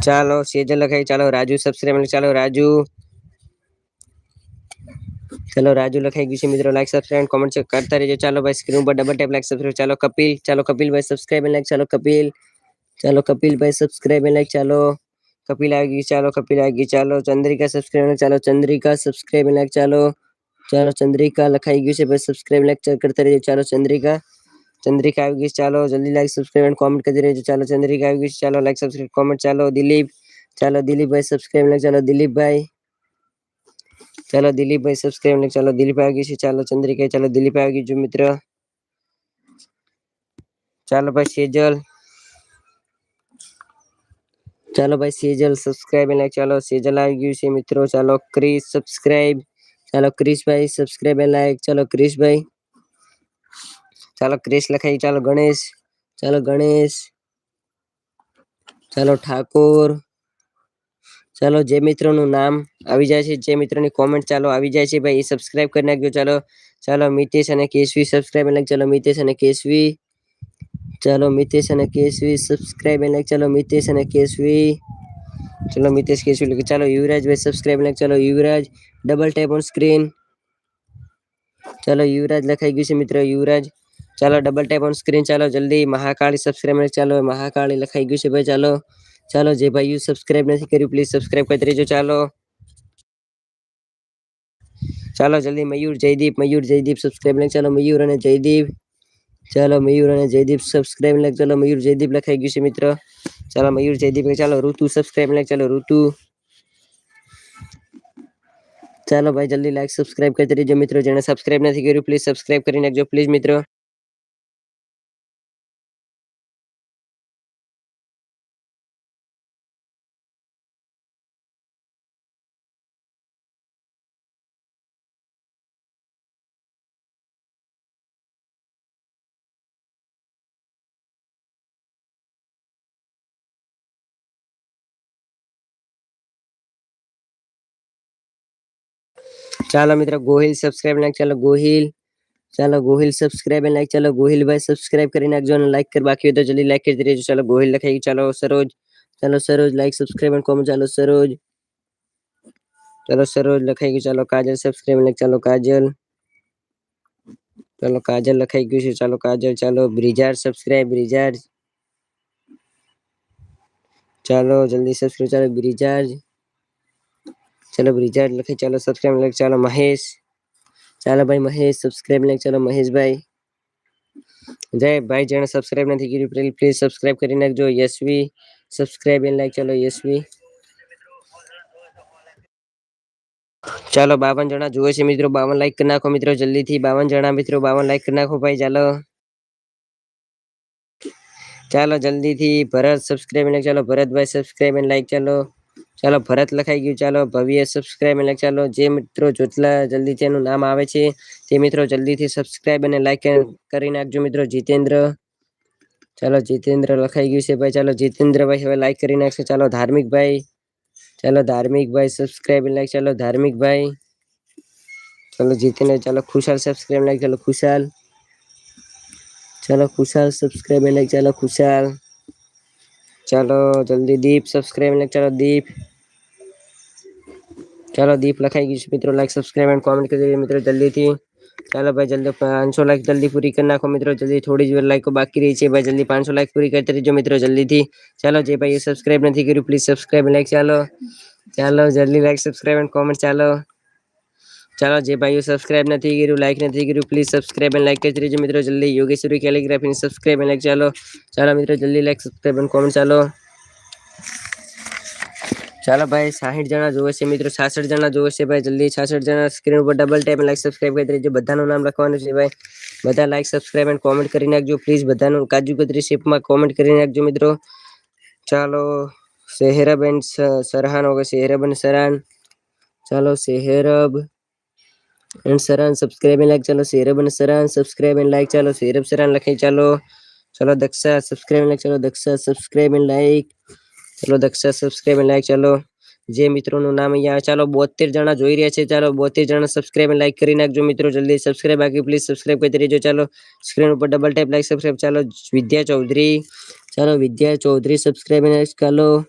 ચાલો સેજલ લખાઈ ચાલો રાજુ સબસ્ક્રાઈબ ચાલો રાજુ ચાલો રાજુ લખાઈ ગયું છે મિત્રો લાઈક સબસ્ક્રાઈબ કોમેન્ટ કરતા રહેજો ચાલો ભાઈ સ્ક્રીન ઉપર ડબલ ટેપ લાઈક સબસ્ક્રાઈબ ચાલો કપિલ ચાલો કપિલ ભાઈ સબસ્ક્રાઈબ લાઈક ચાલો કપિલ ચાલો કપિલભાઈ સબસ્ક્રાઈબ લાઈક ચાલો કપિલ આવી ગયું ચાલો કપિલ આવી ગયું ચાલો ચંદ્રિકા સબસ્ક્રાઈબ ચાલો ચંદ્રિકા સબસ્ક્રાઈબ લાઈક ચાલો ચાલો ચંદ્રિકા લખાઈ ગયું છે ભાઈ સબસ્ક્રાઈબ લાઈક કરતા રહેજો ચાલો ચંદ્રિકા ચંદ્રિકા આવી ગઈ છે ચાલો જલ્દી લાઈક સબસ્ક્રાઈબ અને કોમેન્ટ કરી રહેજો ચાલો ચંદ્રિકા આવી ગઈ છે ચાલો લાઈક સબસ્ક્રાઈબ કોમેન્ટ ચાલો દિલીપ ચાલો દિલીપભાઈ સબસ્ક્રાઈબ લાઈક ચાલો દિલીપભાઈ ચાલો દિલીપભાઈ સબસ્ક્રાઈબ લાઈક ચાલો દિલીપ આવી ગઈ છે ચાલો ચંદ્રિકા ચાલો દિલીપ આવી ગયું મિત્ર ચાલો ભાઈ સેજલ ચાલો ભાઈ સેજલ સબસ્ક્રાઇબ લાઈક ચાલો સેજલ આવી ગયું છે મિત્રો ચાલો ક્રિસ સબસ્ક્રાઇબ ચાલો ક્રિશભાઈ સબસ્ક્રાઇબ લાઈક ચાલો ક્રિશભાઈ ચાલો ક્રિશ લખાઈ, ચાલો ગણેશ ચાલો ગણેશ, ચાલો ઠાકોર, ચાલો જે મિત્રોનું નામ આવી જાય છે, જે મિત્રોની કોમેન્ટ ચાલો આવી જાય છે, ભાઈ, એ સબસ્ક્રાઇબ કરી નાખજો, ચાલો ચાલો મિતેશ અને કેશવી સબસ્ક્રાઇબ લાઈક ચાલો મિતેશ અને કેશવી, ચાલો મિતેશ અને કેશવી સબસ્ક્રાઇબ લાઈક ચાલો મિતેશ અને કેશવી, ચલો મિતેશ, કેશવી ચાલો યુવરાજ ભાઈ સબસ્ક્રાઇબ લાઈક ચાલો Yuvraj double tap on screen ચાલો યુવરાજ લખાઈ ગયું છે, મિત્ર, યુવરાજ ચાલો ડબલ ટેપ ઓન સ્ક્રીન ચાલો જલ્દી મહાકાળી સબસ્ક્રાઇબ ચાલો મહાકાળી લખાઈ ગયું છે ભાઈ ચાલો ચાલો જે ભાઈઓ સબસ્ક્રાઇબ નથી કર્યું પ્લીઝ સબસ્ક્રાઇબ કરી દેજો ચાલો ચાલો જલ્દી મયુર જયદીપ મયુર જયદીપ સબસ્ક્રાઇબ લાઈક ચાલો મયુર અને જયદીપ ચાલો મયુર અને જયદીપ સબસ્ક્રાઇબ લાઈક ચાલો મયુર જયદીપ લખાઈ ગયું છે મિત્ર ચાલો મયુર જયદીપ ચાલો ઋતુ સબસ્ક્રાઇબ લાઈક ચાલો ઋતુ ચાલો ભાઈ જલ્દી લાઈક સબસ્ક્રાઇબ કરી દેજો મિત્રો જેને સબસ્ક્રાઇબ નથી કર્યું પ્લીઝ સબસ્ક્રાઇબ કરી નાખજો પ્લીઝ મિત્રો ચાલો મિત્રો ગોહિલ સબસ્ક્રાઇબ લાઈક ચાલો ગોહિલ ચાલો ગોહિલ સબસ્ક્રાઇબ લાઈક ચાલો ગોહિલભાઈ સબસ્ક્રાઇબ કરી નાખજો અને લાઈક કર બાકી હોય તો જલ્દી લાઈક કરી દેજો ચાલો ગોહિલ લખાઈ ચાલો સરોજ ચાલો સરોજ લાઈક સબસ્ક્રાઇબ અને કોમેન્ટ ચાલો સરોજ ચાલો સરોજ લખાઈ ગયું ચાલો કાજલ સબસ્ક્રાઇબ લાઈક ચાલો કાજલ ચાલો કાજલ લખાઈ ગયું છે ચાલો કાજલ ચાલો બ્રિજાર સબસ્ક્રાઇબ બ્રિજાર ચાલો જલ્દી સબસ્ક્રાઇબ ચાલો બ્રિજાર ચાલો બ્રિજાર્ડ લખી ચાલો સબસ્ક્રાઇબ લાઈક ચાલો મહેશ ચાલો ભાઈ મહેશ સબસ્ક્રાઇબ લાઈક ચાલો મહેશભાઈ જય ભાઈ જેને સબસ્ક્રાઇબ નથી કર્યું પ્લીઝ પ્લીઝ સબસ્ક્રાઇબ કરી નાખજો યશવી સબસ્ક્રાઇબ એન્ડ લાઈક ચાલો યશવી ચાલો બાવન જણા જુએ છે મિત્રો બાવન લાઈક કરી નાખો મિત્રો જલ્દીથી બાવન જણા મિત્રો બાવન લાઈક કરી નાખો ભાઈ ચાલો ચાલો જલ્દીથી ભરત સબસ્ક્રાઇબ લાઈક ચાલો ભરતભાઈ સબસ્ક્રાઇબ એન્ડ લાઈક ચાલો ચાલો ભરત લખાઈ ગયું. ચાલો ભવ્ય સબસ્ક્રાઇબ અને ચાલો જે મિત્રો જેટલા જલ્દી તેનું નામ આવે છે, તે મિત્રો જલ્દીથી સબસ્ક્રાઇબ અને લાઈક કરી નાખજો મિત્રો. જીતેન્દ્ર. ચાલો જીતેન્દ્ર લખાઈ ગયું છે ભાઈ. ચાલો જીતેન્દ્રભાઈ હવે લાઈક કરી નાખશે. ચાલો ધાર્મિકભાઈ ચાલો ધાર્મિકભાઈ સબસ્ક્રાઇબ લાઈક ચાલો ધાર્મિકભાઈ ચાલો જીતેન્દ્ર, ચાલો ખુશાલ સબસ્ક્રાઇબ લાઈક ચાલો ખુશાલ. ચાલો ખુશાલ સબસ્ક્રાઇબ લાઈક ચાલો ખુશાલ. ચાલો જલ્દી દીપ સબસ્ક્રાઇબ લાઈક ચાલો દીપ. ચાલો દીપ લખાઈ ગયું છે મિત્રો લાઈક સબસ્ક્રાઇબ એન્ડ કોમેન્ટ કરી દેજો મિત્રો જલ્દીથી ચાલો ભાઈ જલ્દી પાંચસો લાઈક જલ્દી પૂરી કરી નાખો મિત્રો જલ્દી થોડી જ લાઈકો બાકી રહી છે ભાઈ જલ્દી પાંચસો લાઈક પૂરી કરતી રહેજો મિત્રો જલ્દીથી ચાલો જે ભાઈ સબસ્ક્રાઇબ નથી કર્યું પ્લીઝ સબસ્ક્રાઇબ લાઈક ચાલો ચાલો જલ્દી લાઈક સબસ્ક્રાઇબ એન્ડ કોમેન્ટ ચાલો ચાલો જે ભાઈઓ સબસ્ક્રાઇબ નથી કર્યું લાઈક નથી કર્યું પ્લીઝ સબસ્ક્રાઇબ એન્ડ લાઈક કરી દેજો મિત્રો જલ્દી યોગેશ્વરી કેલિગ્રાફીની સબસ્ક્રાઇબ એન્ડ લાઈક ચાલો ચાલો મિત્રો જલ્દી લાઈક સબસ્ક્રાઇબ એન્ડ કોમેન્ટ ચાલો ચાલો ભાઈ સાહીઠ જણા જોવે છે મિત્રો છાસઠ જણા જોવે છે ભાઈ જલ્દી છાસઠ જણા સ્ક્રીન ઉપર ડબલ ટેપ લાઈક સબસ્ક્રાઇબ કરી દેજો બધાનું નામ લખવાનું છે ભાઈ બધા લાઈક સબસ્ક્રાઇબ એન્ડ કોમેન્ટ કરી નાખજો પ્લીઝ બધાનું કાજુ કતરી શેપમાં કોમેન્ટ કરી નાખજો મિત્રો ચાલો શહેરબ એન્ડ સરહાન હોગા શહેરબ અને સરાન ચાલો Sherab and Saran subscribe and like ચાલો શહેરબ અને સરાન સબસ્ક્રાઇબ એન્ડ લાઈક ચાલો શહેરબ સરાન લખી ચાલો ચાલો દક્ષા સબસ્ક્રાઇબ એન્ડ લાઈક ચાલો દક્ષા સબસ્ક્રાઇબ એન્ડ લાઈક ચાલો દક્ષા સબસ્ક્રાઇબ લાઈક ચાલો. જે મિત્રોનું નામ અહીંયા ચાલો બોતેર જણા જોઈ રહ્યા છે, ચાલો બોતેર જણા સબસ્ક્રાઇબ લાઈક કરી નાખજો મિત્રો, જલ્દી સબસ્ક્રાઇબ બાકી પ્લીઝ સબસ્ક્રાઇબ કરી દેજો ચાલો. સ્ક્રીન ઉપર ડબલ ટેપ લાઈક સબસ્ક્રાઇબ ચાલો. વિદ્યા ચૌધરી, ચાલો વિદ્યા ચૌધરી સબસ્ક્રાઇબ ચાલો.